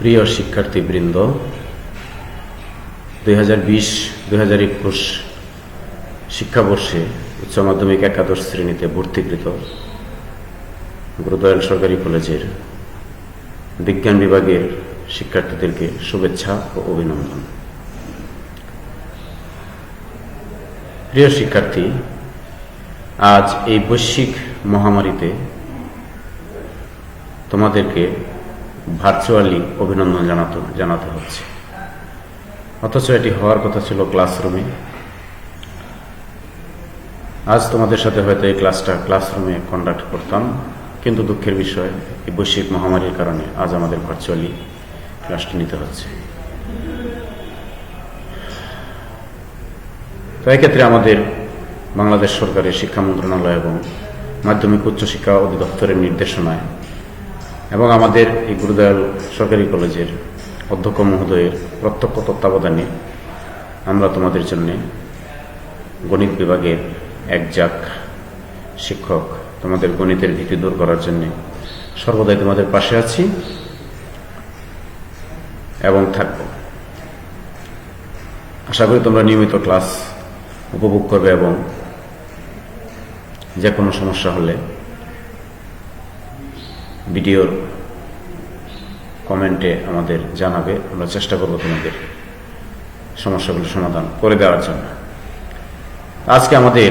প্রিয় শিক্ষার্থীবৃন্দ, দুই হাজার বিশ, দুই হাজার একুশ শিক্ষাবর্ষে উচ্চ মাধ্যমিক একাদশ শ্রেণীতে ভর্তিকৃত গুরুদয়াল সরকারি কলেজের বিজ্ঞান বিভাগের শিক্ষার্থীদেরকে শুভেচ্ছা ও অভিনন্দন। প্রিয় শিক্ষার্থী, আজ এই বৈশ্বিক মহামারীতে তোমাদেরকে ভার্চুয়ালি অভিনন্দন জানাতে জানাতে হচ্ছে। অথচ এটি হওয়ার কথা ছিল ক্লাসরুমে আজ তোমাদের সাথে হয়তো এই ক্লাসটা ক্লাসরুমে কন্ডাক্ট করতাম, কিন্তু দুঃখের বিষয়, এই বৈশ্বিক মহামারীর কারণে আজ আমাদের ভার্চুয়ালি ক্লাসটি নিতে হচ্ছে। তো এক্ষেত্রে আমাদের বাংলাদেশ সরকারের শিক্ষা মন্ত্রণালয় এবং মাধ্যমিক উচ্চশিক্ষা অধিদপ্তরের নির্দেশনায় এবং আমাদের এই গুরুদয়াল সরকারি কলেজের অধ্যক্ষ মহোদয়ের প্রত্যক্ষ তত্ত্বাবধানে আমরা তোমাদের জন্য গণিত বিভাগের একজাক শিক্ষক তোমাদের গণিতের ভীতি দূর করার জন্য সর্বদাই তোমাদের পাশে আছি এবং থাকব। আশা করি তোমরা নিয়মিত ক্লাস উপভোগ করবে এবং যে কোনো সমস্যা হলে ভিডিওর কমেন্টে আমাদের জানাবে। আমরা চেষ্টা করব তোমাদের সমস্যাগুলো সমাধান করে দেওয়ার জন্য। আজকে আমাদের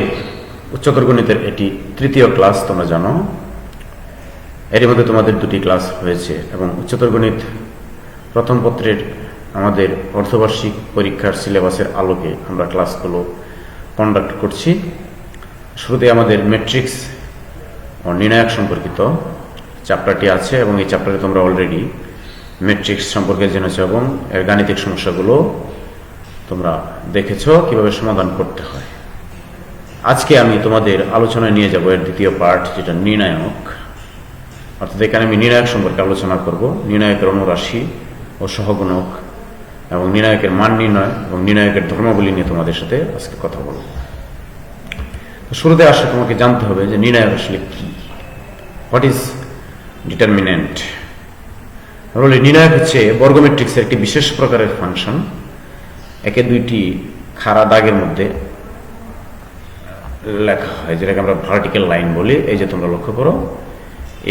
উচ্চতর গণিতের এটি তৃতীয় ক্লাস, তোমরা জানো। এর মধ্যে তোমাদের দুটি ক্লাস হয়েছে এবং উচ্চতর গণিত প্রথম পত্রের আমাদের অর্ধবার্ষিক পরীক্ষার সিলেবাসের আলোকে আমরা ক্লাসগুলো কন্ডাক্ট করছি। শুরুতে আমাদের ম্যাট্রিক্স ও নির্ণায়ক সম্পর্কিত। চ্যাপ্টারটি আছে এবং এই চ্যাপ্টারে তোমরা অলরেডি ম্যাট্রিক্স সম্পর্কে জেনেছ এবং এর গাণিতিক সমস্যাগুলো তোমরা দেখেছ, কীভাবে সমাধান করতে হয়। আজকে আমি তোমাদের আলোচনায় নিয়ে যাব এর দ্বিতীয় পার্ট যেটা নির্ণায়ক। অর্থাৎ এখানে আমি নির্ণায়ক সম্পর্কে আলোচনা করব। নির্ণায়কের অনুরাশি ও সহগুণক এবং নির্ণায়কের মান নির্ণয় এবং নির্ণায়কের ধর্মাবলী নিয়ে তোমাদের সাথে আজকে কথা বলব। শুরুতে আসলে তোমাকে জানতে হবে যে নির্ণায়ক আসলে কি। হোয়াট ইজ ডিটারমিনেন্ট বলি নির্ণায়ক হচ্ছে বর্গমেট্রিক্সের একটি বিশেষ প্রকারের ফাংশন একে দুইটি খাড়া দাগের মধ্যে লেখা হয়, যেটাকে আমরা ভার্টিক্যাল লাইন বলি। এই যে তোমরা লক্ষ্য করো,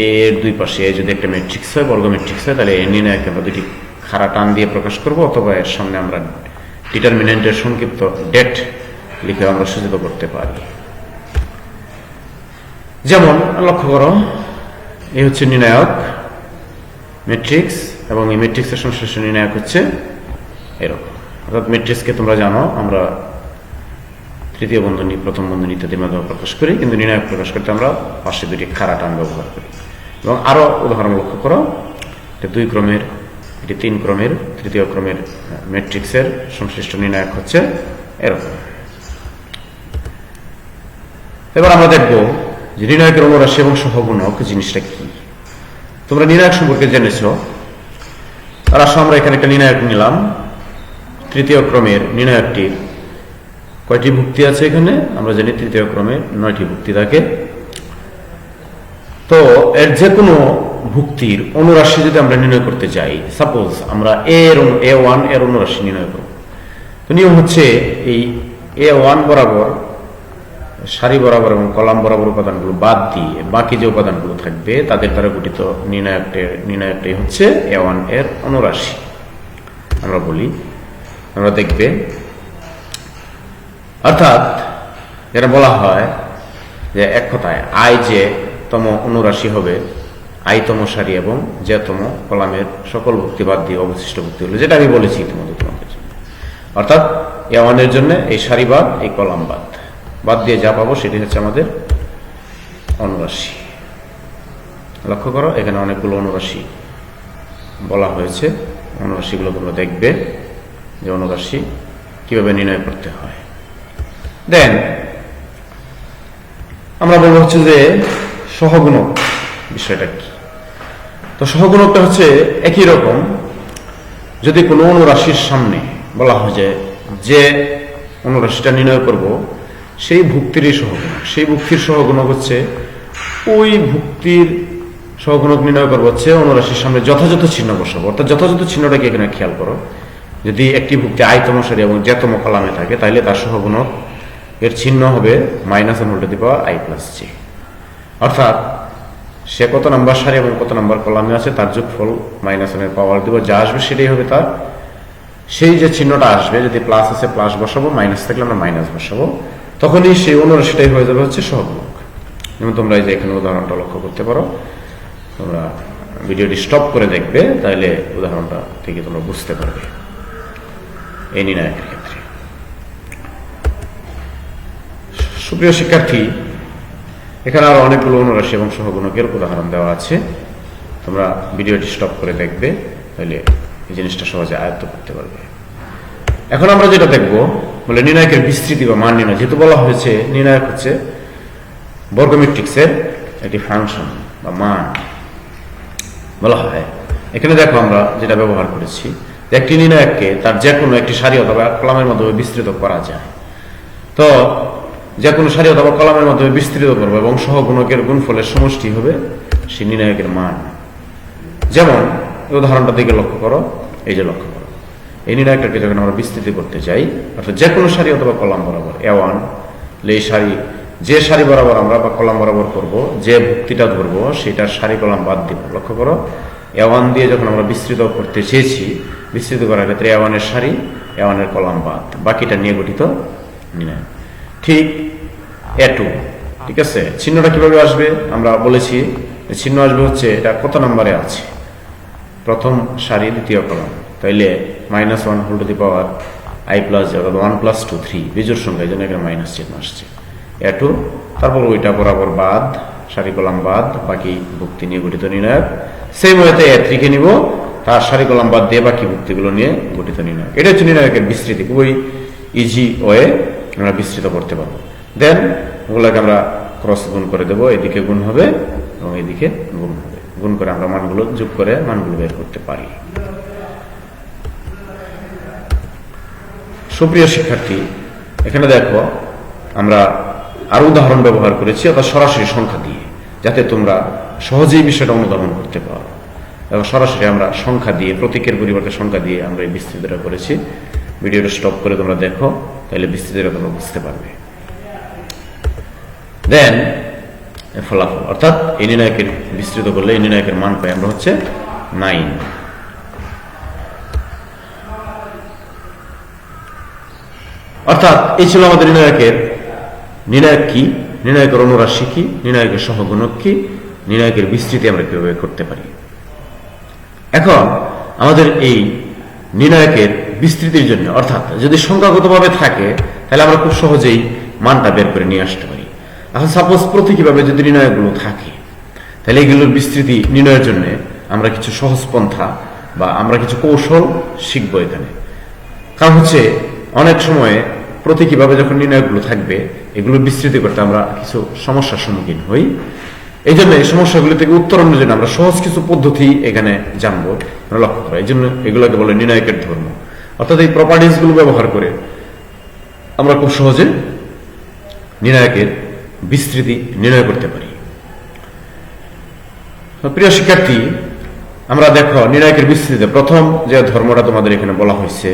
এর দুই পাশে যদি একটা ম্যাট্রিক্স হয় বর্গমেট্রিক্স হয়, তাহলে এর নির্ণায়ক আমরা দুটি খাড়া টান দিয়ে প্রকাশ করব, অথবা এর সামনে আমরা ডিটারমিনেন্টের সংক্ষিপ্ত ডেট লিখে আমরা সূচিত করতে পারি। যেমন, লক্ষ্য করো এই হচ্ছে নির্ণায়ক ম্যাট্রিক্স এবং এই ম্যাট্রিক্সের সংশ্লিষ্ট নির্ণায়ক হচ্ছে এরকম। অর্থাৎ ম্যাট্রিক্সকে তোমরা জানো, আমরা তৃতীয় বন্ধনী, প্রথম বন্ধনী ইত্যাদির মাধ্যমে প্রকাশ করি, কিন্তু নির্ণায়ক প্রকাশ করতে আমরা পাশে দুটি খাড়া টান ব্যবহার করি। এবং আরও উদাহরণ লক্ষ্য করো এটা দুই ক্রমের, এটি তিন ক্রমের, তৃতীয় ক্রমের ম্যাট্রিক্সের সংশ্লিষ্ট নির্ণায়ক হচ্ছে এরকম। এবার আমরা দেখব যে নির্ণায়কের অনুরাশি এবং সহগুণক জিনিসটা কি? তোমরা নির্ণায়ক সম্পর্কে জেনেছ। তার আসলে আমরা এখানে একটা নির্ণায়ক নিলাম। তৃতীয় ক্রমের নির্ণায়কটির কয়টি ভুক্তি আছে এখানে? আমরা জানি তৃতীয় ক্রমে নয়টি ভুক্তি থাকে। তো এর যে কোনো ভুক্তির অনুরাশি যদি আমরা নির্ণয় করতে চাই সাপোজ আমরা এর এ ওয়ানের অনুরাশি নির্ণয় করব। তো নিয়ম হচ্ছে এই এ ওয়ান বরাবর সারি বরাবর এবং কলাম বরাবর উপাদানগুলো বাদ দিয়ে বাকি যে উপাদানগুলো থাকবে, তাদের দ্বারা গঠিত নির্ণায়কটের নির্ণায়কটাই হচ্ছে এ ওয়ানের অনুরাশি। আমরা বলি, আমরা দেখবে, অর্থাৎ যেটা বলা হয় যে এক কথায় আই যে তম অনুরাশি হবে আইতম সারি এবং যেতম কলামের সকল ভক্তি বাদ দিয়ে অবশিষ্ট ভুক্তি হলো, যেটা আমি বলেছি ইতিমধ্যে তোমাদের অর্থাৎ এ ওয়ানের জন্য এই সারি বাদ, এই কলাম বাদ। বাদ দিয়ে যা পাবো সেটি হচ্ছে আমাদের অনুরাশি। লক্ষ্য করো, এখানে অনেকগুলো অনুরাশি বলা হয়েছে। অনুরাশিগুলো তোমরা দেখবে যে অনুরাশি কীভাবে নির্ণয় করতে হয়। দেন, আমরা বলব হচ্ছে যে সহগুণক বিষয়টা কি? তো সহগুণকটা হচ্ছে একই রকম, যদি কোনো অনুরাশির সামনে বলা হয় যে যে অনুরাশিটা নির্ণয় করব সেই ভুক্তিরই সহগুণক সেই ভুক্তির সহগুণক হচ্ছে, ওই ভুক্তির সহগুণক নির্ণয় করব হচ্ছে অনুরাশির সামনে যথাযথ চিহ্ন বসাবো। অর্থাৎ যথাযথ চিহ্নটাকে এখানে খেয়াল করো। যদি একটি ভুক্তি আয়তম সারি এবং জ্যাতম কলামে থাকে তাহলে তার সহগুণক এর চিহ্ন হবে মাইনাস ওয়ান উল্টে পাওয়া আই প্লাস জি। অর্থাৎ সে কত নাম্বার সারি এবং কত নাম্বার কলামে আছে, তার যোগফল মাইনাস ওয়ানের পাওয়ার দিব, যা আসবে সেটাই হবে তার। সেই যে চিহ্নটা আসবে, যদি প্লাস আছে, প্লাস বসাবো, মাইনাস থাকলে আমরা মাইনাস বসাবো। তখনই সে সেই অনুরাশিটাই হয়ে যাবে হচ্ছে সহগুণক যেমন তোমরা এই যে এখানে উদাহরণটা লক্ষ্য করতে পারো, তোমরা ভিডিওটি স্টপ করে দেখবে তাহলে উদাহরণটা থেকে তোমরা বুঝতে পারবে। এই নির্ণায়কের ক্ষেত্রে। সুপ্রিয় শিক্ষার্থী, এখানে আরও অনেকগুলো অনুরাশি এবং সহগুণকের উদাহরণ দেওয়া আছে। তোমরা ভিডিওটি স্টপ করে দেখবে তাহলে এই জিনিসটা সহজে আয়ত্ত করতে পারবে। এখন আমরা যেটা দেখব, বলে নির্ণায়কের বিস্তৃতি বা মান নির্ণয়, যেহেতু বলা হয়েছে, নির্ণায়ক হচ্ছে বর্গমেট্রিক্সের একটি ফাংশন বা মান বলা হয়। এখানে দেখো আমরা যেটা ব্যবহার করেছি একটি নির্ণায়ককে তার যে কোনো একটি সারি অথবা কলামের মাধ্যমে বিস্তৃত করা যায়। তো যে কোনো সারি অথবা কলামের মাধ্যমে বিস্তৃত করব এবং সহগুণকের গুণফলের সমষ্টি হবে সেই নির্ণায়কের মান। যেমন উদাহরণটা দিকে লক্ষ্য করো, এই যে লক্ষ্য এই নির্ণায়কটাকে যখন আমরা বিস্তৃতি করতে চাই, অর্থাৎ যে কোনো সারি অথবা কলাম বরাবর এ ওয়ান এই সারি, যে সারি বরাবর আমরা বা কলাম বরাবর করব, যে ভুক্তিটা ধরবো, সেটার সারি কলাম বাদ দিব। লক্ষ্য করো এ ওয়ান দিয়ে যখন আমরা বিস্তৃত করতে চেয়েছি, বিস্তৃত করার ক্ষেত্রে এ ওয়ানের সারি এ কলাম বাদ, বাকিটা নিয়ে গঠিত ঠিক এ টু ঠিক আছে? চিহ্নটা কীভাবে আসবে? আমরা বলেছি চিহ্ন আসবে হচ্ছে এটা কত নম্বরে আছে? প্রথম সারি, দ্বিতীয় কলাম। তাইলে minus one whole to the power I plus অর্থাৎ ওয়ান প্লাস টু থ্রি বিজোর সংখ্যা, এই জন্য এখানে মাইনাস চিহ্ন আসছে। এ টু তারপর ওইটা বরাবর বাদ, সারি কলাম বাদ, বাকি ভুক্তি নিয়ে গঠিত নির্ণায়ক সেই ওয়েতে এ থ্রিকে নিব, তার সারি কলাম বাদ দিয়ে বাকি ভুক্তিগুলো নিয়ে গঠিত নির্ণায়ক এটা হচ্ছে নির্ণায়কের বিস্তৃতি, খুবই ইজি ওয়ে আমরা বিস্তৃত করতে পারব। দেন ওগুলোকে আমরা ক্রস গুণ করে দেবো, এদিকে গুণ হবে এবং এদিকে গুণ হবে। গুণ করে আমরা মানগুলো যোগ করে মানগুলো বের করতে পারি। সুপ্রিয় শিক্ষার্থী, এখানে দেখো, আমরা আরও উদাহরণ ব্যবহার করেছি, অর্থাৎ সরাসরি সংখ্যা দিয়ে, যাতে তোমরা সহজেই বিষয়টা অনুধাবন করতে পারো। এবং সরাসরি আমরা সংখ্যা দিয়ে, প্রতীকের পরিবর্তে সংখ্যা দিয়ে আমরা এই বিস্তৃতিটা করেছি। ভিডিওটা স্টপ করে তোমরা দেখো, তাহলে বিস্তৃতটা তোমরা বুঝতে পারবে। দেন ফলাফল, অর্থাৎ এই নির্ণায়কের, বিস্তৃত করলে এই নির্ণায়কের মান পাই আমরা হচ্ছে নাইন অর্থাৎ এই ছিল আমাদের নির্ণায়কের, নির্ণায়ক কি? নির্ণায়কের অনুরাশি কি? নির্ণায়কের সহগুণক কি? নির্ণায়কের বিস্তৃতি আমরা কীভাবে করতে পারি? এখন আমাদের এই নির্ণায়কের বিস্তৃতির জন্য, অর্থাৎ যদি সংখ্যাগতভাবে থাকে, তাহলে আমরা খুব সহজেই মানটা বের করে নিয়ে আসতে পারি। এখন সাপোজ প্রতীকীভাবে যদি নির্ণায়কগুলো থাকে, তাহলে এগুলোর বিস্তৃতি নির্ণয়ের জন্য আমরা কিছু সহজ পন্থা বা আমরা কিছু কৌশল শিখব এখানে। কারণ হচ্ছে অনেক সময়ে প্রতীকীভাবে যখন নির্ণয়গুলো থাকবে, এগুলো বিস্তৃতি করতে আমরা কিছু সমস্যার সম্মুখীন হই। এই জন্য এই সমস্যাগুলি থেকে উত্তরণের জন্য আমরা সহজ কিছু পদ্ধতি এখানে জানব লক্ষ্য করা। এই জন্য এগুলোকে বলে নির্ণায়কের ধর্ম। অর্থাৎ এই প্রপার্টিসগুলো ব্যবহার করে আমরা খুব সহজে নির্ণায়কের বিস্তৃতি নির্ণয় করতে পারি। প্রিয় শিক্ষার্থী, আমরা দেখো নির্ণায়কের বিস্তৃতিতে প্রথম যে ধর্মটা তোমাদের এখানে বলা হয়েছে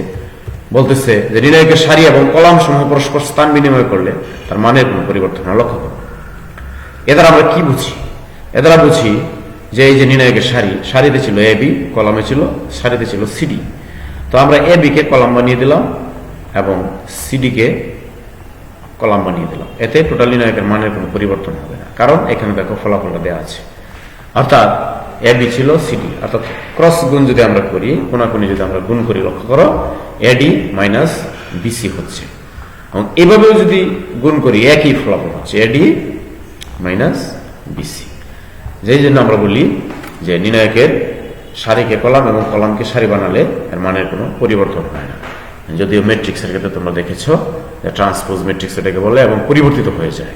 বলতেছে যে নির্ণায়কের সারি এবং কলাম সমূহ পরস্পর স্থান বিনিময় করলে তার মানের কোনো পরিবর্তন লক্ষ্য করো এ দ্বারা আমরা কি বুঝি? এ দ্বারা বুঝি যে এই যে নির্ণায়কের সারি, সারিতে ছিল এ, বি, কলামে ছিল, সারিতে ছিল সিডি তো আমরা এ বিকে কলাম বানিয়ে দিলাম এবং সিডিকে কলাম বানিয়ে দিলাম। এতে টোটাল নির্ণায়কের মানের কোনো পরিবর্তন হবে না। কারণ এখানে দেখো ফলাফলটা দেওয়া আছে। অর্থাৎ এ বি ছিল সিডি অর্থাৎ ক্রস গুণ যদি আমরা করি, কোনাকুনি যদি আমরা গুণ করি, লক্ষ্য করো এডি মাইনাস বিসি হচ্ছে। এবং এভাবেও যদি গুণ করি, একই ফলাফল হচ্ছে এডি মাইনাস বিসি যেই জন্য আমরা বলি যে নির্ণায়কের সারিকে কলাম এবং কলামকে সারি বানালে এর মানের কোনো পরিবর্তন হয় না। যদিও ম্যাট্রিক্সের ক্ষেত্রে তোমরা দেখেছ যে ট্রান্সপোজ ম্যাট্রিক্স এটাকে বলে এবং পরিবর্তিত হয়ে যায়।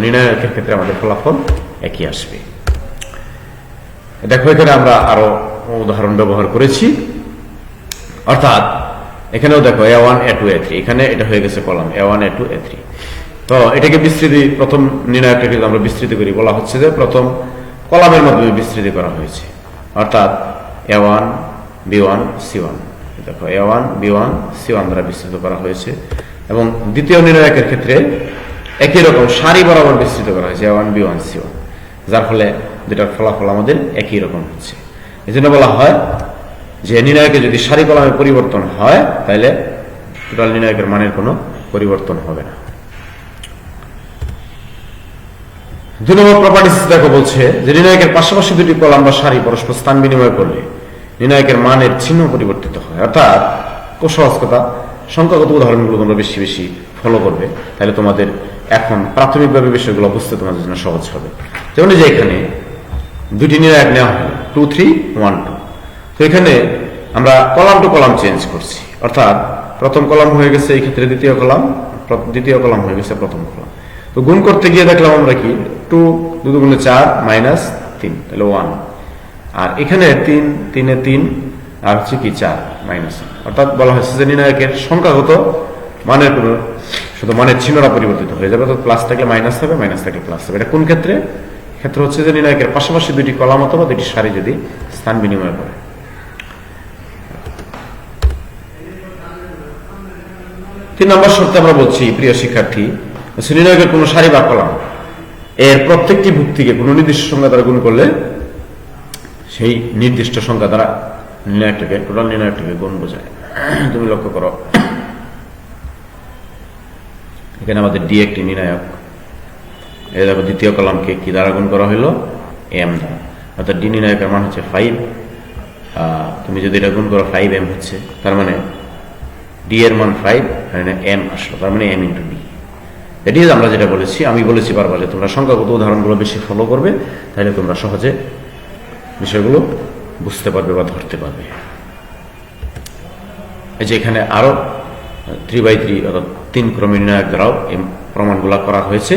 নির্ণায়কের ক্ষেত্রে আমাদের ফলাফল একই আসবে। দেখো এখানে আমরা আরও উদাহরণ ব্যবহার করেছি। অর্থাৎ, এখানেও দেখো A one A two A three এখানে এটা হয়ে গেছে column A one A two A three তো এটাকে বিস্তৃতি, প্রথম নির্ণায়কটাকে আমরা বিস্তৃতি করি, বলা হচ্ছে যে প্রথম কলামের মাধ্যমে বিস্তৃতি করা হয়েছে। অর্থাৎ A one B one C one দেখো A one B one C one দ্বারা বিস্তৃত করা হয়েছে। এবং দ্বিতীয় নির্ণায়কের ক্ষেত্রে একই রকম সারি বরাবর বিস্তৃত করা হয়েছে A one B one C one যার ফলে দুটার ফলাফল আমাদের একই রকম হচ্ছে। এই বলা হয় যে নির্ণায়কে যদি সারি কলামে পরিবর্তন হয়, তাহলে টোটাল নির্ণায়কের মানের কোনো পরিবর্তন হবে না। দুই নম্বর প্রপার্টিস দেখো বলছে যে নির্ণায়কের পাশাপাশি দুটি কলাম বা সারি পরস্পর স্থান বিনিময় করলে নির্ণায়কের মানের চিহ্ন পরিবর্তিত হয়। অর্থাৎ কথা সংখ্যাগত উদাহরণগুলো তোমরা বেশি বেশি ফলো করবে। তাহলে তোমাদের এখন প্রাথমিকভাবে বিষয়গুলো বুঝতে তোমাদের জন্য সহজ হবে। যেমন যে এখানে দুটি নির্ণায়ক নেওয়া হলো। টু থ্রি ওয়ান টু তো এখানে আমরা কলাম টু কলাম চেঞ্জ করছি। অর্থাৎ প্রথম কলাম হয়ে গেছে, এই ক্ষেত্রে দ্বিতীয় কলাম দ্বিতীয় কলাম হয়ে গেছে প্রথম কলাম। তো গুণ করতে গিয়ে দেখলাম আমরা কি? টু দু দুগুণে চার মাইনাস তিন, তাহলে ওয়ান আর এখানে তিন, তিনে তিন, আর হচ্ছে কি চার মাইনাস অর্থাৎ বলা হয়েছে যে নির্ণায়কের সংখ্যাগত মানের কোনো, শুধু মানের চিহ্নটা পরিবর্তিত হয়ে যাবে, অর্থাৎ প্লাস থাকলে মাইনাস হবে মাইনাস থাকলে প্লাস হবে। এটা কোন ক্ষেত্রে? ক্ষেত্রে হচ্ছে যে নির্ণায়কের পাশাপাশি দুইটি কলাম অথবা দুইটি সারি যদি স্থান বিনিময় করে। তিন নম্বর শর্তে আমরা বলছি, প্রিয় শিক্ষার্থী শ্রেণীনয়কের কোনো সারি বা কলাম এর প্রত্যেকটি ভুক্তিকে কোনো নির্দিষ্ট সংখ্যা দ্বারা গুণ করলে সেই নির্দিষ্ট সংখ্যা দ্বারা নির্ণায়কটাকে টোটাল নির্ণায়কটাকে গুণ বোঝায়। তুমি লক্ষ্য করো, এখানে আমাদের ডি একটি নির্ণায়ক। এই দেখো দ্বিতীয় কলামকে কি দ্বারা গুণ করা হলো এম দ্বারা। অর্থাৎ ডি নির্ণায়কের মান হচ্ছে ফাইভ। তুমি যদি এটা গুণ করো, ফাইভ এম হচ্ছে, তার মানে ডি এর মান ফাইভ এম আসলো, তার মানে এম ইন্টু ডি। এটি আমরা যেটা বলেছি, আমি বলেছি বারবার যে তোমরা সংখ্যাগত উদাহরণগুলো বেশি ফলো করবে, তাহলে তোমরা সহজে বিষয়গুলো বুঝতে পারবে বা ধরতে পারবে। এই যে এখানে আরও থ্রি বাই থ্রি অর্থাৎ তিন ক্রমে নির্ণায়ক দ্বারাও এই প্রমাণগুলো করা হয়েছে।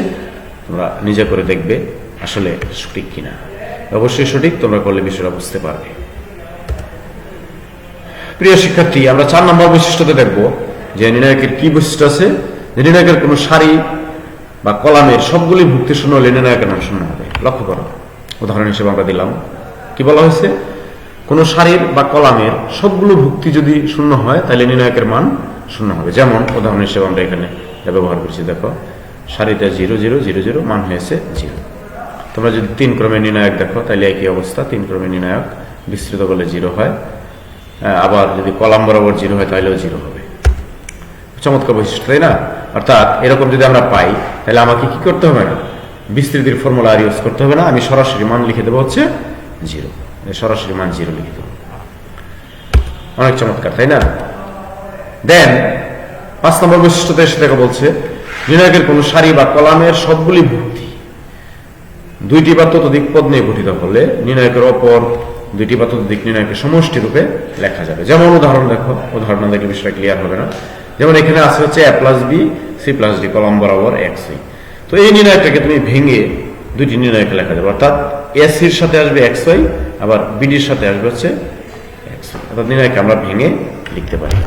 তোমরা নিজে করে দেখবে আসলে সঠিক কিনা। অবশ্যই সঠিক, তোমরা করলে বিষয়টা বুঝতে পারবে। প্রিয় শিক্ষার্থী, আমরা চার নম্বর বৈশিষ্ট্যতে দেখব যে নির্ণায়কের কি বৈশিষ্ট্য আছে। যে নির্ণায়কের কোনো সারি বা কলামের সবগুলি ভুক্তি শূন্য হলে নির্ণায়কের নাম শূন্য হবে। লক্ষ্য করো। উদাহরণ হিসেবে আমরা দিলাম। কি বলা হয়েছে? কোনো সারির বা কলামের সবগুলো ভুক্তি যদি শূন্য হয়, তাহলে নির্ণায়কের মান শূন্য হবে। যেমন উদাহরণ হিসেবে আমরা এখানে ব্যবহার করছি, দেখো। সারিতে জিরো জিরো জিরো জিরো, মান হয়েছে জিরো। তোমরা যদি তিন ক্রমে নির্ণায়ক দেখো, তাহলে একই অবস্থা, তিন ক্রমে নির্ণায়ক, বিস্তৃত করলে জিরো হয়। আবার যদি কলাম বরাবর জিরো হয়, তাহলেও জিরো হবে। চমৎকার বৈশিষ্ট্য, তাই না? অর্থাৎ এরকম যদি আমরা পাই, তাহলে আমাকে কি করতে হবে? না বিস্তৃতির ফর্মুলা আর ইউজ করতে হবে না, আমি সরাসরি মান লিখে দেবো হচ্ছে জিরো। সরাসরি মান জিরো লিখে দেবো। অনেক চমৎকার, তাই না? দেন, পাঁচ নম্বর বৈশিষ্ট্যতে এসে দেখা বলছে নির্ণায়কের কোন সারি বা কলামের সবগুলি ভুক্তি দুইটি বা ততোধিক পদ নিয়ে গঠিত হলে নির্ণায়কের অপর দুইটি বা ততোধিক নির্ণায়কের সমষ্টি রূপে লেখা যাবে। যেমন উদাহরণ দেখো, উদাহরণ দেখলে বিষয়টা ক্লিয়ার হবে না। যেমন এখানে আছে হচ্ছে A plus B C plus D column বরাবর এক্স তো এই নির্ণায়কটাকে তুমি ভেঙে দুইটি নির্ণায়কে লেখা যাবে। অর্থাৎ এসির সাথে আসবে এক্স ওয়াই আবার বিডির সাথে আসবে হচ্ছে এক্স অর্থাৎ নির্ণায়কে আমরা ভেঙে লিখতে পারি।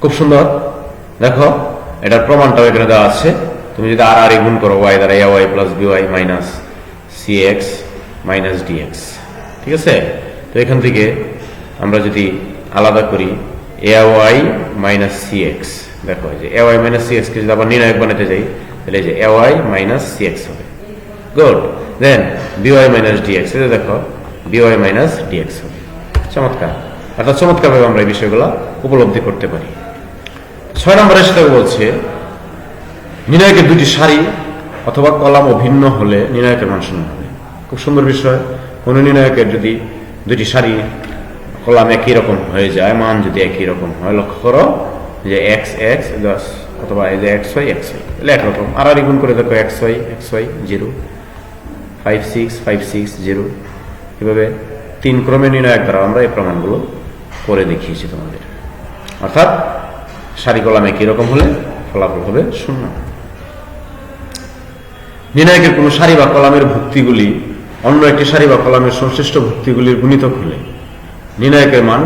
খুব সুন্দর। দেখো, এটার প্রমাণটাও এখানে দেওয়া আছে। তুমি যদি আর আর গুণ করো ওয়াই দ্বারা A Y plus B Y minus C X minus D X ঠিক আছে? তো এখান থেকে আমরা যদি আলাদা করি A Y minus C X দেখো যে A Y minus C X কে যদি আবার নির্ণায়ক বানাতে যাই, তাহলে যে A Y minus C X হবে। Good then B Y minus D X এটা দেখো B Y minus D X হবে। চমৎকার। অর্থাৎ চমৎকারভাবে আমরা এই বিষয়গুলো উপলব্ধি করতে পারি। ছয় নম্বরের সাথে বলছে, নির্ণায়কের দুটি সারি অথবা কলাম ও ভিন্ন হলে নির্ণায়কের মান শূন্য হবে। খুব সুন্দর বিষয়। কোন নির্ণায়কের যদি দুটি সারি কলাম একই রকম হয়ে যায়, মান যদি একই রকম হয়, লক্ষ্য করো যে এক্স এক্স দশ অথবা এই যে এক্স ওয়াই এক্স ওয়াই তাহলে একরকম আর আর গুণ করে দেখো X Y X Y zero five six five six zero এভাবে তিন ক্রমে নির্ণায়ক দ্বারা আমরা এই প্রমাণগুলো করে দেখিয়েছি তোমাদের। অর্থাৎ সারি কলাম একই রকম হলে ফলাফল হবে? শূন্য। নির্ণায়কের কোনো সারি বা কলামের ভুক্তিগুলি অন্য একটি সারি বা কলামের সংশ্লিষ্ট ভুক্তিগুলির গুণিতক হলে নির্ণায়কের মান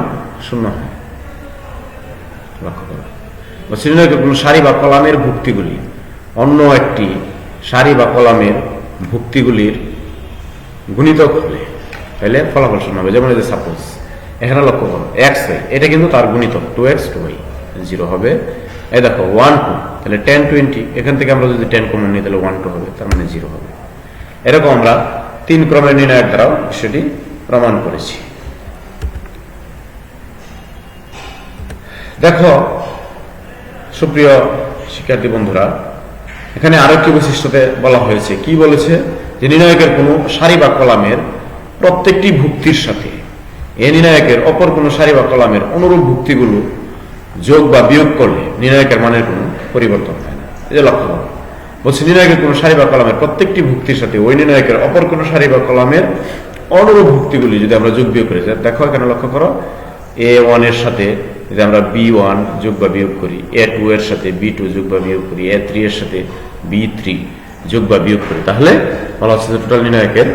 শূন্য হয়। লক্ষ্য করো। কোনো সারি বা কলামের ভুক্তিগুলি অন্য একটি সারি বা কলামের ভুক্তিগুলির গুণিতক হলে তাহলে ফলাফল শূন্য হবে। যেমন সাপোজ এখানে লক্ষ্য করো এক্স এটা কিন্তু তার গুণিতক two X two Y zero হবে। এই দেখো ওয়ান টু তাহলে টেন টোয়েন্টি এখান থেকে আমরা যদি টেন কমন নিই, তাহলে ওয়ান টু হবে, তার মানে জিরো হবে। এরকম আমরা তিন ক্রমের নির্ণয়ের দ্বারাও সেটি প্রমাণ করেছি। দেখো, সুপ্রিয় শিক্ষার্থী বন্ধুরা, এখানে আরও একটি বৈশিষ্ট্যতে বলা হয়েছে। কি বলেছে? যে নির্ণায়কের কোনো সারি বা কলামের প্রত্যেকটি ভুক্তির সাথে, এ নির্ণায়কের অপর কোনো সারি বা কলামের অনুরূপ ভুক্তিগুলো যোগ বা বিয়োগ করলে নির্ণায়কের মানের কোনো পরিবর্তন হয় না। যে লক্ষ্য করো। বলছে নির্ণায়কের কোনো সারি বা কলামের প্রত্যেকটি ভুক্তির সাথে ওই নির্ণায়কের অপর কোনো সারি বা কলামের অনুরূপ ভুক্তিগুলি যদি আমরা যোগ বিয়োগ করি, দেখো এখানে লক্ষ্য করো এ ওয়ানের সাথে যদি আমরা বি ওয়ান যোগ বা বিয়োগ করি এ টু এর সাথে বি টু যোগ বা বিয়োগ করি এ থ্রি এর সাথে বি থ্রি যোগ বা বিয়োগ করি, তাহলে বলা হচ্ছে টোটাল নির্ণায়কের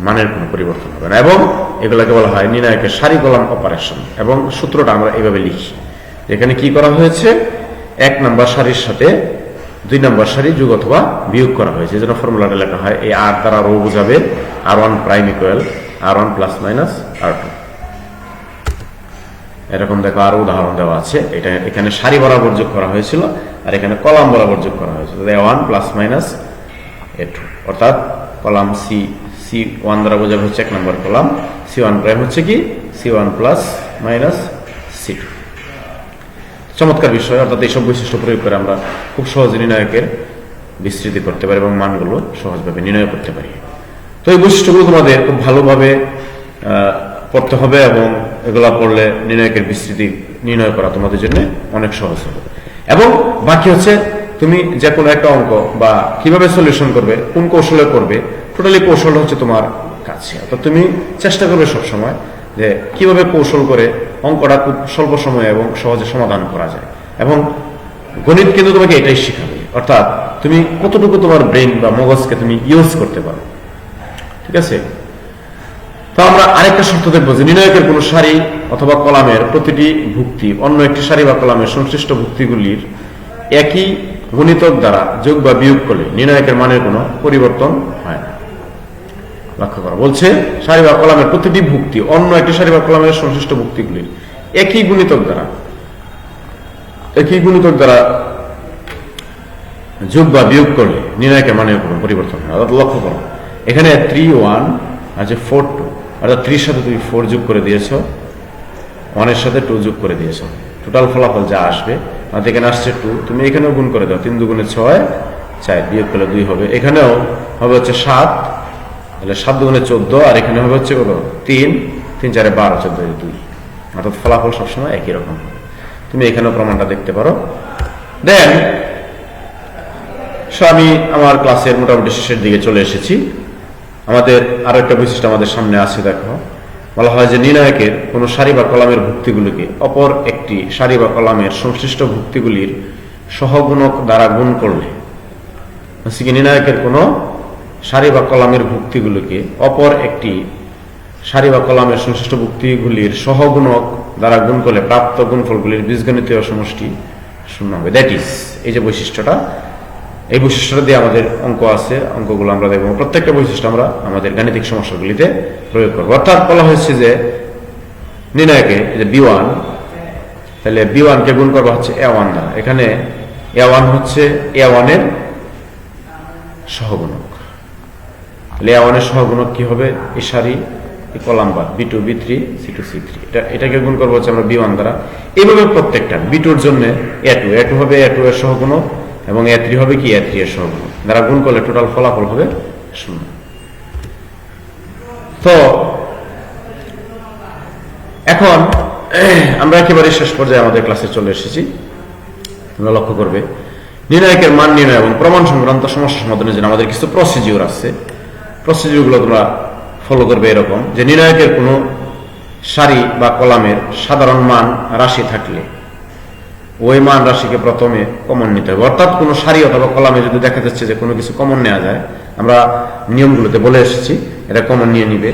মানের কোনো পরিবর্তন হবে না। এবং এগুলোকে বলা হয় নির্ণায়কের সারি কলাম অপারেশন এবং সূত্রটা আমরা এভাবে লিখি। এখানে কি করা হয়েছে? এক নম্বর সারির সাথে দুই নম্বর সারি যুগ অথবা বিয়োগ করা হয়েছে। জন্য ফর্মুলাটা লেখা হয় এই আর দ্বারা রো বোঝাবে R one prime equal R one plus minus R two. এরকম দেখো আরও উদাহরণ দেওয়া আছে। এটা এখানে সারি বরাবর যোগ করা হয়েছিল আর এখানে কলাম বরাবর যোগ করা হয়েছিল। One plus minus A two. অর্থাৎ কলাম সি সি ওয়ান দ্বারা বোঝানো হচ্ছে এক নম্বর কলাম। সি ওয়ান প্রাইম হচ্ছে কি? সি ওয়ান প্লাস মাইনাস চমৎকার বিষয়, অর্থাৎ এইসব বৈশিষ্ট্য প্রয়োগ করে আমরা খুব সহজে নির্ণায়কের বিস্তৃতি করতে পারি এবং মানগুলো সহজভাবে নির্ণয় করতে পারি। তো এই বৈশিষ্ট্যগুলো তোমাদের খুব ভালোভাবে পড়তে হবে এবং এগুলা পড়লে নির্ণায়কের বিস্তৃতি নির্ণয় করা তোমাদের জন্য অনেক সহজ হবে। এবং বাকি হচ্ছে, তুমি যে কোনো একটা অঙ্ক বা কীভাবে সলিউশন করবে, কোন কৌশলে করবে, টোটালি কৌশল হচ্ছে তোমার কাছে অর্থাৎ তুমি চেষ্টা করবে সবসময় যে কীভাবে কৌশল করে অঙ্কটা খুব স্বল্প সময়ে এবং সহজে সমাধান করা যায়। এবং গণিত কিন্তু তোমাকে এটাই শিখাবে। অর্থাৎ তুমি কতটুকু তোমার ব্রেন বা মগজকে তুমি ইউজ করতে পারো। ঠিক আছে? তো আমরা আরেকটা শর্ত দেখব যে নির্ণায়কের কোন সারি অথবা কলামের প্রতিটি ভুক্তি, অন্য একটি সারি বা কলামের সংশ্লিষ্ট ভুক্তিগুলির একই গুণিতক দ্বারা যোগ বা বিয়োগ করলে নির্ণায়কের মানের কোনো পরিবর্তন হয় না। লক্ষ্য করা। বলছে সারি বা কলামের প্রতিটি ভুক্তি, অন্য একটি সারি বা কলামের সংশ্লিষ্ট ভুক্তিগুলির একই গুণিতক দ্বারা, একই গুণিতক দ্বারা যোগ বা বিয়োগ করলে নির্ণায়কের মানের কোনো পরিবর্তন হয়। অর্থাৎ লক্ষ্য করো, এখানে থ্রি ওয়ান আছে ফোর টু অর্থাৎ থ্রির সাথে তুমি ফোর যোগ করে দিয়েছ ওয়ানের সাথে টু যোগ করে দিয়েছ। টোটাল ফলাফল যা আসবে অর্থাৎ এখানে আসছে টু তুমি এখানেও গুণ করে দাও, তিন দুগুণে ছয়, চার, বিয়োগ করলে দুই হবে। এখানেও হবে হচ্ছে সাত তাহলে সাত দুগুণে চোদ্দ, আর এখানে হবে হচ্ছে কত তিন তিন চারে বারো, চোদ্দ দুই। অর্থাৎ ফলাফল সবসময় একই রকম হবে। তুমি এখানেও প্রমাণটা দেখতে পারো। দেন আমি আমার ক্লাসের মোটামুটি শেষের দিকে চলে এসেছি। আমাদের আরও একটা বৈশিষ্ট্য আমাদের সামনে আছে, দেখো। বলা হয় যে নির্ণায়কের কোন সারি বা কলামের ভুক্তিগুলিকে অপর একটি সারি বা কলামের সংশ্লিষ্ট ভুক্তিগুলির সহগুণক দ্বারা গুণ করলে। নির্ণায়কের কোন সারি বা কলামের ভুক্তিগুলিকে অপর একটি সারি বা কলামের সংশ্লিষ্ট ভুক্তিগুলির সহগুণক দ্বারা গুণ করলে প্রাপ্ত গুণফলগুলির বীজগণিতীয় সমষ্টি শূন্য হবে। দ্যাট ইজ এই যে বৈশিষ্ট্যটা, এই বৈশিষ্ট্যটা দিয়ে আমাদের অঙ্ক আছে, অঙ্কগুলো আমরা দেখব। প্রত্যেকটা বৈশিষ্ট্য আমরা আমাদের গাণিতিক সমস্যাগুলিতে প্রয়োগ করব। অর্থাৎ বলা হয়েছে যে নির্ণয়কে যে বি ওয়ান তাহলে বি ওয়ানকে গুণ করব হচ্ছে এ ওয়ান দ্বারা। এখানে এ ওয়ান হচ্ছে এ ওয়ানের সহগুণক। তাহলে এ ওয়ানের সহগুণক কি হবে? সারি এই B two B three C two C three এটা, এটাকে গুণ করব হচ্ছে আমরা বি ওয়ান দ্বারা। এইভাবে প্রত্যেকটা বি টুর জন্য এ টু এ টু হবে এ টু এর সহগুণক এবং এ থ্রি হবে কি? এ থ্রি এর সহগুণক। দ্বারা গুণ করলে টোটাল ফলাফল হবে শূন্য। তো, এখন, আমরা একেবারে শেষ পর্যায়ে আমাদের ক্লাসে চলে এসেছি। তোমরা লক্ষ্য করবে, নির্ণায়কের মান নির্ণয় এবং প্রমাণ সংক্রান্ত সমস্যা সমাধানের জন্য আমাদের কিছু প্রসিডিউর আছে। প্রসিডিউরগুলো তোমরা ফলো করবে এরকম, যে নির্ণায়কের কোনো সারি বা কলামের সাধারণ মান রাশি থাকলে, ওই মান রাশিকে প্রথমে কমন নিতে হবে। অর্থাৎ কোনো সারি অথবা কলামে যদি দেখা যাচ্ছে যে কোনো কিছু কমন নেওয়া যায়, আমরা নিয়মগুলোতে বলে এসেছি, এটা কমন নিয়ে নিবে।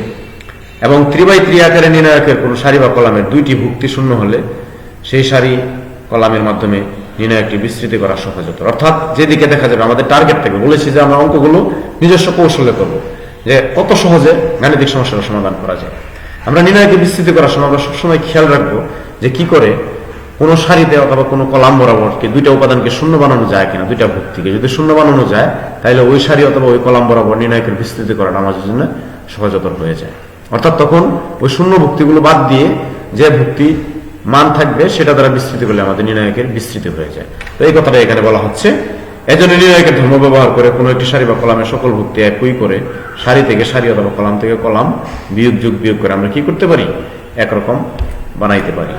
এবং থ্রি বাই আকারে নির্ণায়কের কোনো সারি বা কলামের দুইটি ভুক্তি শূন্য হলে, সেই সারি কলামের মাধ্যমে নির্ণায়কটি বিস্তৃতি করা সহজতর অর্থাৎ যেদিকে দেখা যাবে, আমাদের টার্গেট থাকবে বলেছি যে আমরা অঙ্কগুলো নিজস্ব কৌশলে করব। যে কত সহজে গাণিতিক সমস্যার সমাধান করা যায়। আমরা নির্ণায়কে বিস্তৃত করার সময় আমরা সবসময় খেয়াল রাখব যে কি করে কোনো সারিতে অথবা কোনো কলাম বরাবর কি দুইটা উপাদানকে শূন্য বানানো যায় কিনা, দুইটা ভক্তিকে যদি শূন্য বানানো যায় তাহলে ওই সারি অথবা ওই কলাম বরাবর নির্ণায়কের বিস্তৃত করাটা আমাদের জন্য সহজতর হয়ে যায়। অর্থাৎ তখন ওই শূন্য ভুক্তিগুলো বাদ দিয়ে যে ভক্তি মান থাকবে, সেটা দ্বারা বিস্তৃত করলে আমাদের নির্ণায়কের বিস্তৃত হয়ে যায়। তো এই কথাটা এখানে বলা হচ্ছে। এজন্য নির্ণায়কের ধর্ম ব্যবহার করে কোনো একটি সারি বা কলামের সকল ভুক্তি একই করে সারি থেকে সারি অথবা কলাম থেকে কলাম বিয়োগ, যোগ, বিয়োগ করে আমরা কি করতে পারি? একরকম বানাইতে পারি।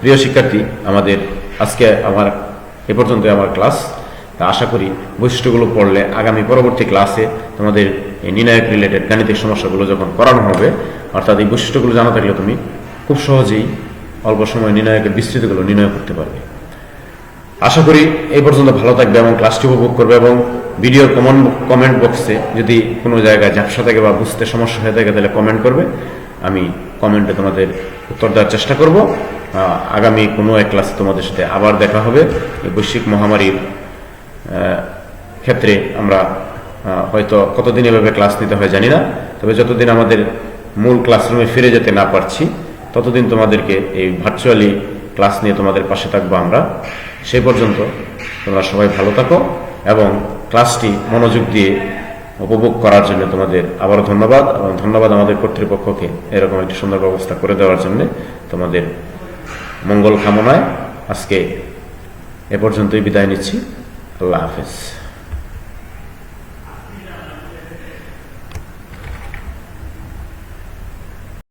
প্রিয় শিক্ষার্থী, আমাদের আজকে আমার, এ পর্যন্ত আমার ক্লাস। তা আশা করি বৈশিষ্ট্যগুলো পড়লে আগামী পরবর্তী ক্লাসে তোমাদের এই নির্ণায়ক রিলেটেড গাণিতিক সমস্যাগুলো যখন করানো হবে, অর্থাৎ এই বৈশিষ্ট্যগুলো জানা থাকলে তুমি খুব সহজেই অল্প সময় নির্ণায়কের বিস্তৃতিগুলো নির্ণয় করতে পারবে। আশা করি এই পর্যন্ত ভালো থাকবে এবং ক্লাসটি উপভোগ করবে এবং ভিডিওর কমেন্ট কমেন্ট বক্সে যদি কোনো জায়গায় ঝাপসা থাকে বা বুঝতে সমস্যা হয়ে থাকে তাহলে কমেন্ট করবে। আমি কমেন্টে তোমাদের উত্তর দেওয়ার চেষ্টা করব। আগামী কোনো এক ক্লাসে তোমাদের সাথে আবার দেখা হবে। এই বৈশ্বিক মহামারীর ক্ষেত্রে আমরা হয়তো কতদিন এভাবে ক্লাস নিতে হয় জানি না। তবে যতদিন আমাদের মূল ক্লাসরুমে ফিরে যেতে না পারছি, ততদিন তোমাদেরকে এই ভার্চুয়ালি ক্লাস নিয়ে তোমাদের পাশে থাকব আমরা। সেই পর্যন্ত তোমরা সবাই ভালো থাকো এবং ক্লাসটি মনোযোগ দিয়ে উপভোগ করার জন্য তোমাদের আবারও ধন্যবাদ এবং ধন্যবাদ আমাদের কর্তৃপক্ষকে এরকম একটি সুন্দর ব্যবস্থা করে দেওয়ার জন্য তোমাদের মঙ্গল কামনায় আজকে এ পর্যন্তই বিদায় নিচ্ছি। আল্লাহ হাফেজ।